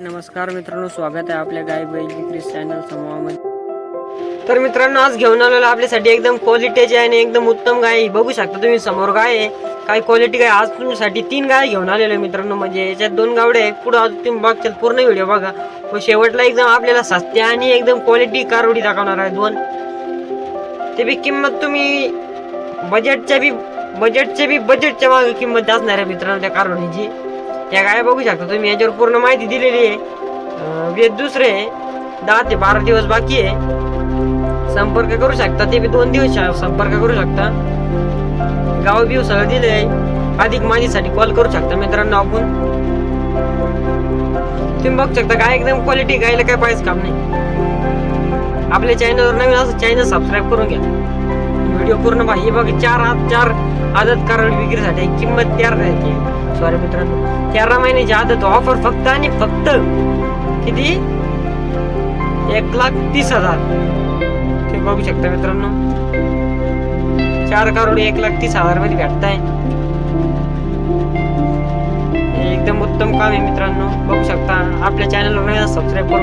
नमस्कार मित्रांनो स्वागत आहे आपल्या गाय बैल विक्री चॅनल समूहामध्ये. तर मित्रांनो आज घेऊन आलेलो आपल्यासाठी एकदम क्वालिटीची आहे आणि एकदम उत्तम गाय बघू शकता तुम्ही समोर गाय आहे. काय क्वालिटी गाय आज तुमच्यासाठी तीन गाय घेऊन आलेलो आहे मित्रांनो. म्हणजे याच्यात दोन गावडे आहे पुढे आज तुम्ही बघताल पूर्ण व्हिडिओ बघा. व शेवटला एकदम आपल्याला सस्त्या आणि एकदम क्वालिटी कारवडी दाखवणार आहे दोन. ते बी किंमत तुम्ही बजेटच्या बी बजेटच्या बी बजेटच्या मागे किंमत असणार आहे मित्रांनो त्या कारवडीची. त्या गाय बघू शकता तुम्ही याच्यावर पूर्ण माहिती दिलेली आहे. वेद दुसरे आहे. दहा ते बारा दिवस बाकी आहे. संपर्क करू शकता ते बी दोन दिवस संपर्क करू शकता. गाव बिव सगळं दिले आहे अधिक माहितीसाठी कॉल करू शकता मित्रांनो आपण. तुम्ही बघू शकता काय एकदम क्वालिटी गायला काय पाहिजे काम नाही. आपल्या चॅनलवर नवीन असं चॅनल सबस्क्राईब करून घ्या. व्हिडिओ पूर्ण पहा हे बघ चार हात चार आदत कारण विक्रीसाठी किंमत तेरा राहायची सॉरी मित्रांनो. तेरा महिन्याची आदत ऑफर फक्त आणि फक्त किती? एक लाख तीस हजार. ते बघू शकता मित्रांनो. चार करोड एक लाख तीस हजारमध्ये भेटताय एकदम उत्तम काम आहे मित्रांनो. बघू शकता. आपल्या चॅनलवर सबस्क्राईब करून